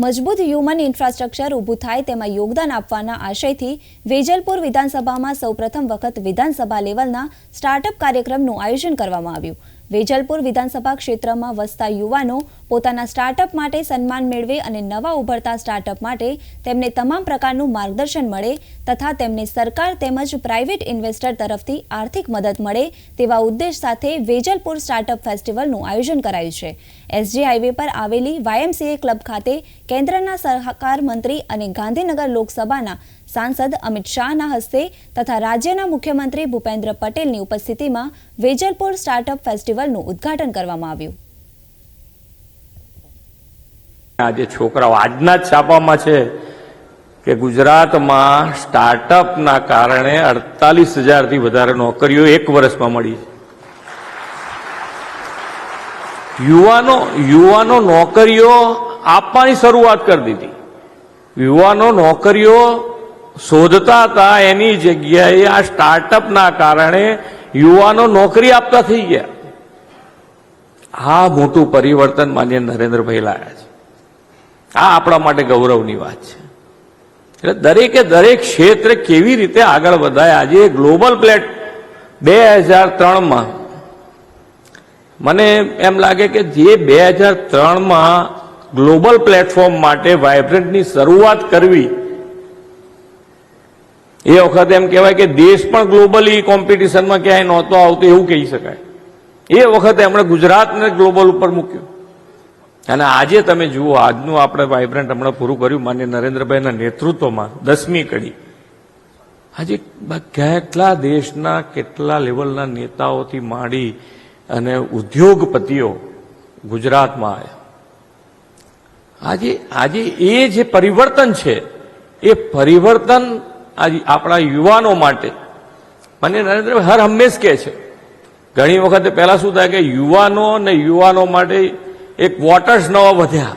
મજબૂત human infrastructure ઊભું થાય તેમાં યોગદાન આપવાના આશયથી વેજલપુર વિધાનસભામાં સૌપ્રથમ વખત વિધાનસભા લેવલના સ્ટાર્ટઅપ કાર્યક્રમનું આયોજન કરવામાં આવ્યું. વેજલપુર વિધાનસભા ક્ષેત્રમાં વસતા યુવાનો પોતાના સ્ટાર્ટઅપ માટે સન્માન મેળવે અને નવા ઉભરતા સ્ટાર્ટઅપ માટે તેમને તમામ પ્રકારનું માર્ગદર્શન મળે તથા તેમને સરકાર તેમજ પ્રાઇવેટ ઇન્વેસ્ટર તરફથી આર્થિક મદદ મળે તેવા ઉદ્દેશ સાથે વેજલપુર સ્ટાર્ટઅપ ફેસ્ટિવલનું આયોજન કરાયું છે. એસજી હાઈવે પર આવેલી વાયએમસીએ ક્લબ ખાતે કેન્દ્રના સહકાર મંત્રી અને ગાંધીનગર લોકસભાના સાંસદ અમિત શાહના હસ્તે તથા રાજ્યના મુખ્યમંત્રી ભૂપેન્દ્ર પટેલની ઉપસ્થિતિમાં વેજલપુર સ્ટાર્ટઅપ ફેસ્ટિવલનું ઉદ્ઘાટન કરવામાં આવ્યું. આજે છોકરાઓ આજના જ છાપામાં છે કે ગુજરાતમાં સ્ટાર્ટઅપના કારણે અડતાલીસ હજારથી વધારે નોકરીઓ એક વર્ષમાં મળી યુવાનો યુવાનો નોકરીઓ આપવાની શરૂઆત કરી દીધી. યુવાનો નોકરીઓ શોધતા હતા એની જગ્યાએ આ સ્ટાર્ટઅપના કારણે યુવાનો નોકરી આપતા થઈ ગયા. આ મોટું પરિવર્તન માન્ય નરેન્દ્રભાઈ લાયા છે. આ આપણા માટે ગૌરવની વાત છે. એટલે દરેકે દરેક ક્ષેત્ર કેવી રીતે આગળ વધાય? આજે ગ્લોબલ પ્લેટ બે હજાર ત્રણમાં મને એમ લાગે કે જે બે હજાર ત્રણમાં ગ્લોબલ પ્લેટફોર્મ માટે વાઇબ્રન્ટની શરૂઆત કરવી એ વખતે એમ કહેવાય કે દેશ પણ ગ્લોબલી કોમ્પિટિશનમાં ક્યાંય નહોતો આવતો એવું કહી શકાય. એ વખતે એમણે ગુજરાતને ગ્લોબલ ઉપર મૂક્યું. અને આજે તમે જુઓ, આજનું આપણે વાઇબ્રન્ટ હમણાં પૂરું કર્યું. માન્ય નરેન્દ્રભાઈના નેતૃત્વમાં દસમી કડી. આજે કેટલા દેશના કેટલા લેવલના નેતાઓથી માંડી અને ઉદ્યોગપતિઓ ગુજરાતમાં આવ્યા. આજે આજે એ જે પરિવર્તન છે, એ પરિવર્તન આપણા યુવાનો માટે. માન્ય નરેન્દ્રભાઈ હર હંમેશ કહે છે. ઘણી વખતે પહેલા શું થાય કે યુવાનો ને યુવાનો માટે એક વોટર્સ નવા વધ્યા.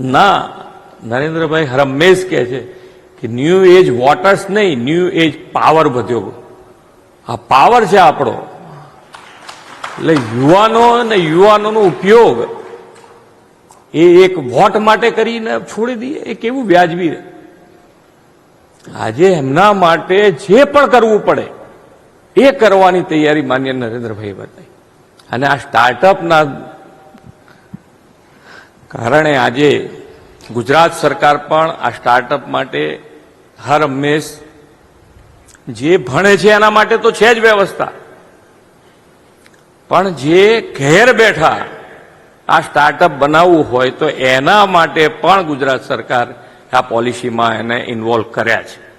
ના નરેન્દ્રભાઈ હર હંમેશ કહે છે કે ન્યૂ એજ વોટર્સ નહીં ન્યૂ એજ પાવર વધ્યો. આ પાવર છે આપણો. એટલે યુવાનો અને યુવાનોનો ઉપયોગ એ એક વોટ માટે કરીને છોડી દઈએ એ કેવું વ્યાજબી રહે આજે એમના માટે જે પણ કરવું પડે, એ કરવાની તૈયારી માન્ય નરેન્દ્રભાઈ બતાવી. અને આ સ્ટાર્ટઅપના કારણે આજે ગુજરાત સરકાર પણ આ સ્ટાર્ટઅપ માટે હર હંમેશ જે ભણે છે એના માટે તો છે જ વ્યવસ્થા. પણ જે ઘેર બેઠા આ સ્ટાર્ટઅપ બનાવવું હોય તો એના માટે પણ ગુજરાત સરકાર આ પોલિસીમાં એને ઇન્વોલ્વ કર્યા છે.